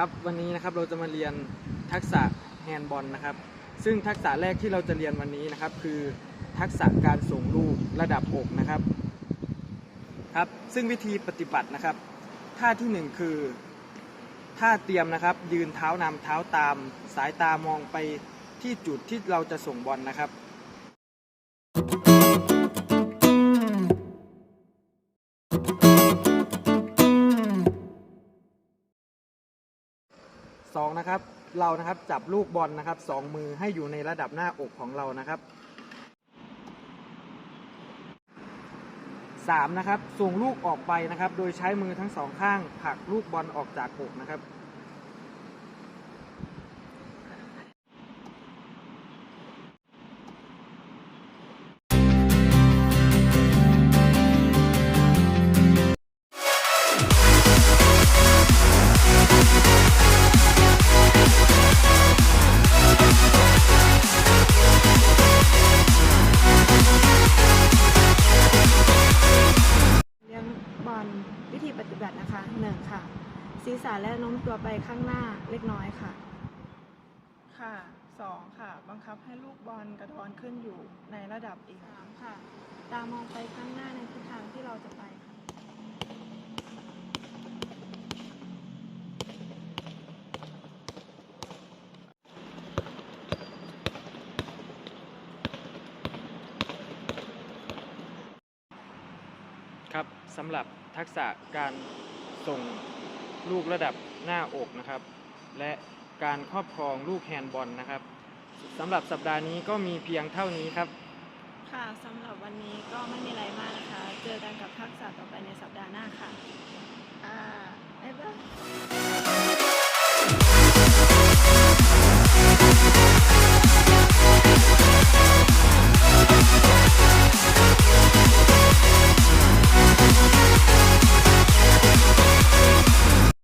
ครับวันนี้นะครับเราจะมาเรียนทักษะแฮนด์บอลนะครับ ซึ่งทักษะแรกที่เราจะเรียนวันนี้นะครับ คือทักษะการส่งลูกระดับอกนะครับครับ ซึ่งวิธีปฏิบัตินะครับท่าที่หนึ่งคือท่าเตรียมนะครับ ยืนเท้านำเท้าตาม สายตามองไปที่จุดที่เราจะส่งบอลนะครับ สองนะครับ เรานะครับจับลูกบอลนะครับสองมือให้อยู่ในระดับหน้าอกของเรานะครับสามนะครับส่งลูกออกไปนะครับ โดยใช้มือทั้งสองข้างผลักลูกบอลออกจากอกนะครับ หนึ่งค่ะ ศีรษะและโน้มตัวไปข้างหน้าเล็กน้อยค่ะ ค่ะสองค่ะ บังคับให้ลูกบอลกระดอนขึ้นอยู่ในระดับเอวสามค่ะ ตามองไปข้างหน้าในทิศทางที่เราจะไปค่ะครับสำหรับทักษะการ ส่งลูกระดับหน้าอกนะครับ และการครอบครองลูกแฮนด์บอลนะครับสำหรับสัปดาห์นี้ก็มีเพียงเท่านี้ครับ ค่ะสำหรับวันนี้ก็ไม่มีอะไรมากนะคะ เจอกันกับทักษะต่อไปในสัปดาห์หน้าค่ะ